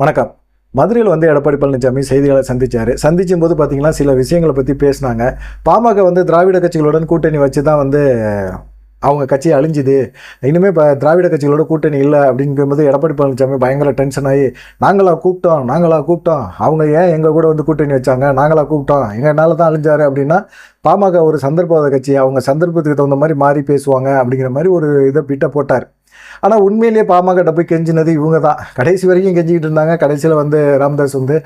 வணக்கம். மதுரையில் வந்து எடப்பாடி பழனிசாமி செய்திகளை சந்திச்சார். சந்திச்சும் போது பார்த்திங்கன்னா சில விஷயங்களை பற்றி பேசினாங்க. பாமக வந்து திராவிட கட்சிகளுடன் கூட்டணி வச்சு தான் வந்து அவங்க கட்சி அழிஞ்சுது. இனிமேல் இப்போ திராவிட கட்சிகளோட கூட்டணி இல்லை அப்படிங்கும்போது எடப்பாடி பழனிசாமி பயங்கர டென்ஷன் ஆகி நாங்களா கூப்பிட்டோம் நாங்களா கூப்பிட்டோம். அவங்க ஏன் எங்கள் கூட வந்து கூட்டணி வச்சாங்க? நாங்களா கூப்பிட்டோம். எங்களால தான் அழிஞ்சார் அப்படின்னா பாமக ஒரு சந்தர்ப்பவாத கட்சி. அவங்க சந்தர்ப்பத்துக்கு தகுந்த மாதிரி மாறி பேசுவாங்க அப்படிங்கிற மாதிரி ஒரு இதை பிட்ட போட்டார். ஆனால் உண்மையிலேயே பாமகட்ட போய் கெஞ்சினது இவங்க தான். கடைசி வரைக்கும் கெஞ்சிக்கிட்டு இருந்தாங்க. கடைசியில் வந்து ராம்தாஸ் வந்து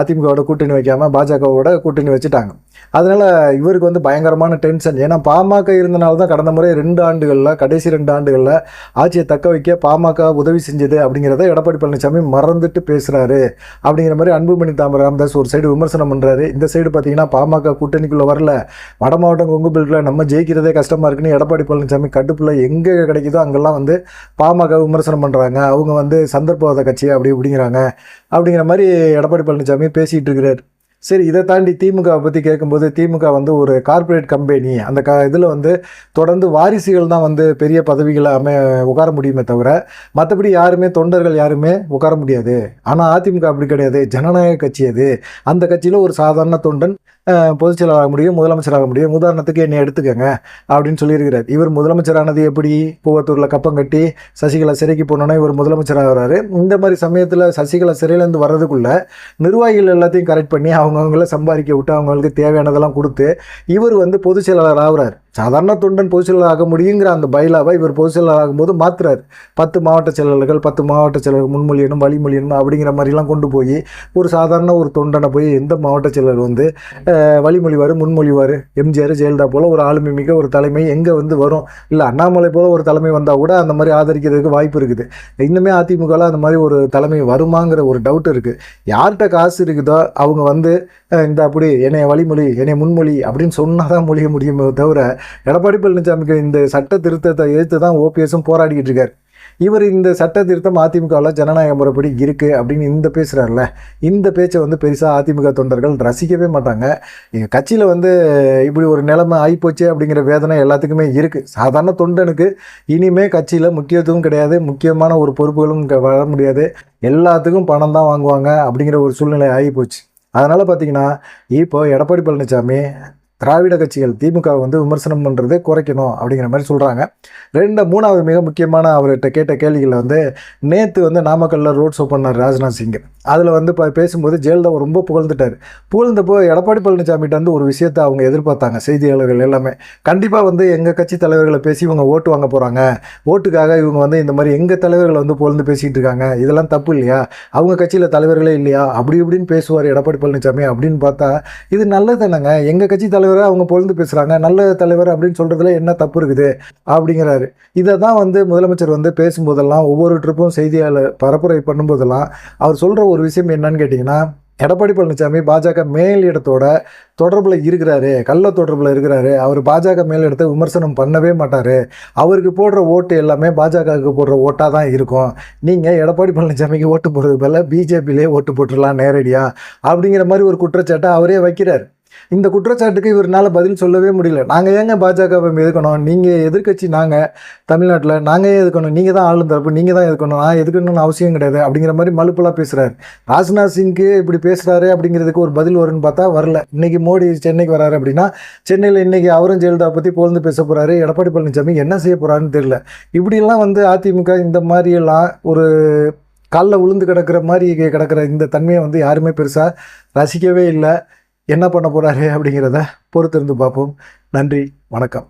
அதிமுகவோட கூட்டணி வைக்காமல் பாஜகவோட கூட்டணி வச்சுட்டாங்க. அதனால் இவருக்கு வந்து பயங்கரமான டென்ஷன். ஏன்னா பாமக இருந்தனால தான் கடந்த முறை ரெண்டு ஆண்டுகளில் கடைசி ரெண்டு ஆண்டுகளில் ஆட்சியை தக்க வைக்க பாமக உதவி செஞ்சது அப்படிங்கிறத எடப்பாடி பழனிசாமி மறந்துட்டு பேசுகிறாரு அப்படிங்கிற மாதிரி அன்புமணி தாமர ராமதாஸ் ஒரு சைடு விமர்சனம் பண்ணுறாரு இந்த சைடு பார்த்தீங்கன்னா பாமக கூட்டணிக்குள்ளே வரல. வட மாவட்டம் கொங்கு பெல்ட்டில் நம்ம ஜெயிக்கிறதே கஷ்டமாக இருக்குன்னு எடப்பாடி பழனிசாமி கடுப்பில் எங்கே கிடைக்குதோ அங்கெல்லாம் வந்து பாமக விமர்சனம் பண்ணுறாங்க அவங்க வந்து சந்தர்ப்பவாத கட்சி அப்படி இப்படிங்கிறாங்க. அப்படிங்கிற மாதிரி எடப்பாடி பழனிசாமி பேசிகிட்டு இருக்கிறார். சரி இதை தாண்டி திமுகவை பற்றி கேட்கும்போது திமுக வந்து ஒரு கார்ப்பரேட் கம்பெனி அந்த க இதில் வந்து தொடர்ந்து வாரிசுகள் தான் வந்து பெரிய பதவிகளை அமை உட்கார முடியுமே தவிர மற்றபடி யாருமே தொண்டர்கள் யாருமே உட்கார முடியாது. ஆனால் அதிமுக அப்படி கிடையாது. ஜனநாயக கட்சி அது. அந்த கட்சியில் ஒரு சாதாரண தொண்டன் பொதுச் செயலாளராக முடியும் முதலமைச்சராக முடியும். உதாரணத்துக்கு என்னை எடுத்துக்கங்க அப்படின்னு சொல்லியிருக்கிறார். இவர் முதலமைச்சரானது எப்படி? பூவத்தூரில் கப்பம் கட்டி சசிகலா சிறைக்கு போனோன்னே இவர் முதலமைச்சராகிறாரு இந்த மாதிரி சமயத்தில் சசிகலா சிறையிலேருந்து வர்றதுக்குள்ளே நிர்வாகிகள் எல்லாத்தையும் கரெக்ட் பண்ணி அவங்கவுங்கள சம்பாதிக்க விட்டு அவங்களுக்கு தேவையானதெல்லாம் கொடுத்து இவர் வந்து பொதுச் செயலாளர் ஆகிறார். சாதாரண தொண்டன் பொதுச் செயலாளர் ஆக முடியுங்கிற அந்த பயிலாவை இவர் பொதுச் செயலாளர் ஆகும்போது மாத்துறாரு. பத்து மாவட்ட செயலாளர்கள் பத்து மாவட்ட செயலர்கள் முன்மொழியணும் வழிமொழியணும் அப்படிங்கிற மாதிரிலாம் கொண்டு போய் ஒரு சாதாரண ஒரு தொண்டனை போய் எந்த மாவட்ட செயலர் வந்து வழிமொழிவார் முன்மொழிவார்? எம்ஜிஆர் ஜெயலலிதா போல ஒரு ஆளுமை மிக ஒரு தலைமை எங்கே வந்து வரும்? இல்லை அண்ணாமலை போல் ஒரு தலைமை வந்தால் கூட அந்த மாதிரி ஆதரிக்கிறதுக்கு வாய்ப்பு இருக்குது. இன்னுமே அதிமுகவில் அந்த மாதிரி ஒரு தலைமை வருமாங்கிற ஒரு டவுட் இருக்குது யார்கிட்ட காசு இருக்குதோ அவங்க வந்து இந்த அப்படி என்னைய வழிமொழி என்னைய முன்மொழி அப்படின்னு சொன்னால் தான் மொழிய முடியுமே தவிர எடப்பாடி பழனிசாமிக்கு இந்த சட்ட திருத்தத்தை எதிர்த்து தான் ஓபிஎஸும் போராடிக்கிட்டு இருக்கார். இவர் இந்த சட்ட திருத்தம் அதிமுகவில் ஜனநாயக முறைப்படி இருக்குது அப்படின்னு இந்த பேசுகிறார்ல இந்த பேச்சை வந்து பெருசாக அதிமுக தொண்டர்கள் ரசிக்கவே மாட்டாங்க. எங்கள் கட்சியில் வந்து இப்படி ஒரு நிலைமை ஆகிப்போச்சு அப்படிங்கிற வேதனை எல்லாத்துக்குமே இருக்குது சாதாரண தொண்டனுக்கு இனிமே கட்சியில் முக்கியத்துவம் கிடையாது முக்கியமான ஒரு பொறுப்புகளும் வர முடியாது. எல்லாத்துக்கும் பணம் தான் வாங்குவாங்க அப்படிங்கிற ஒரு சூழ்நிலை ஆகிப்போச்சு அதனால் பார்த்தீங்கன்னா இப்போ எடப்பாடி பழனிசாமி திராவிட கட்சிகள் திமுக வந்து விமர்சனம் பண்ணுறதே குறைக்கணும் அப்படிங்கிற மாதிரி சொல்கிறாங்க ரெண்டு மூணாவது மிக முக்கியமான அவர்கிட்ட கேட்ட கேள்விகளில் வந்து நேற்று வந்து நாமக்கல்லில் ரோட் ஷோ பண்ணார் ராஜ்நாத் சிங். அதில் வந்து இப்போ பேசும்போது ஜெயலலிதா ரொம்ப புகழ்ந்துட்டார். புகழ்ந்தப்போ எடப்பாடி பழனிசாமிகிட்ட வந்து ஒரு விஷயத்தை அவங்க எதிர்பார்த்தாங்க செய்தியாளர்கள் எல்லாமே. கண்டிப்பாக வந்து எங்கள் கட்சி தலைவர்களை பேசி இவங்க ஓட்டு வாங்க போகிறாங்க ஓட்டுக்காக இவங்க வந்து இந்த மாதிரி எங்கள் தலைவர்களை வந்து புகழ்ந்து பேசிகிட்டு இருக்காங்க. இதெல்லாம் தப்பு இல்லையா? அவங்க கட்சியில் தலைவர்களே இல்லையா? அப்படி இப்படின்னு பேசுவார் எடப்பாடி பழனிசாமி அப்படின்னு பார்த்தா இது நல்லது என்னங்க எங்கள் கட்சி தலைவர் அவங்க பொழுந்து பேசுகிறாங்க நல்ல தலைவர் அப்படின்னு சொல்கிறதுல என்ன தப்பு இருக்குது? அப்படிங்கிறாரு. இதை தான் வந்து முதலமைச்சர் வந்து பேசும்போதெல்லாம் ஒவ்வொரு ட்ரிப்பும் செய்தியாளர் பரப்புரை பண்ணும்போதெல்லாம் அவர் சொல்கிற ஒரு விஷயம் என்னன்னு கேட்டிங்கன்னா எடப்பாடி பழனிசாமி பாஜக மேலிடத்தோட தொடர்பில் இருக்கிறாரு. கள்ள தொடர்பில் இருக்கிறாரு. அவர் பாஜக மேலிடத்தை விமர்சனம் பண்ணவே மாட்டார். அவருக்கு போடுற ஓட்டு எல்லாமே பாஜகவுக்கு போடுற ஓட்டாக தான் இருக்கும். நீங்கள் எடப்பாடி பழனிசாமிக்கு ஓட்டு போடுறது பதிலாக பிஜேபியிலே ஓட்டு போட்டுடலாம் நேரடியாக அப்படிங்கிற மாதிரி ஒரு குற்றச்சாட்டை அவரே வைக்கிறார். இந்த குற்றச்சாட்டுக்கு இவரால் பதில் சொல்லவே முடியல. நாங்கள் ஏங்க பாஜகவை எதுக்கணும் நீங்கள் எதிர்க்கட்சி நாங்கள் தமிழ்நாட்டில் நாங்கள் ஏன் எதுக்கணும் நீங்கள் தான் ஆளும் தரப்பு நீங்கள் தான் எதுக்கணும் நான் எதுக்கணும்னு அவசியம் கிடையாது அப்படிங்கிற மாதிரி மலுப்பெல்லாம் பேசுகிறாரு ராஜ்நாத் சிங்க்கு இப்படி பேசுகிறாரு அப்படிங்கிறதுக்கு ஒரு பதில் வரும்னு பார்த்தா வரல. இன்னைக்கு மோடி சென்னைக்கு வராரு அப்படின்னா சென்னையில் இன்னைக்கு அவரும் ஜெயலலிதா பற்றி போலந்து பேச போகிறாரு எடப்பாடி பழனிசாமி என்ன செய்ய போகிறாருன்னு தெரியல. இப்படிலாம் வந்து அதிமுக இந்த மாதிரியெல்லாம் ஒரு காலில் உளுந்து கிடக்கிற மாதிரி கிடக்கிற இந்த தன்மையை வந்து யாருமே பெருசாக ரசிக்கவே இல்லை. என்ன பண்ண போகிறாரு அப்படிங்கிறத பொறுத்திருந்து பார்ப்போம். நன்றி வணக்கம்.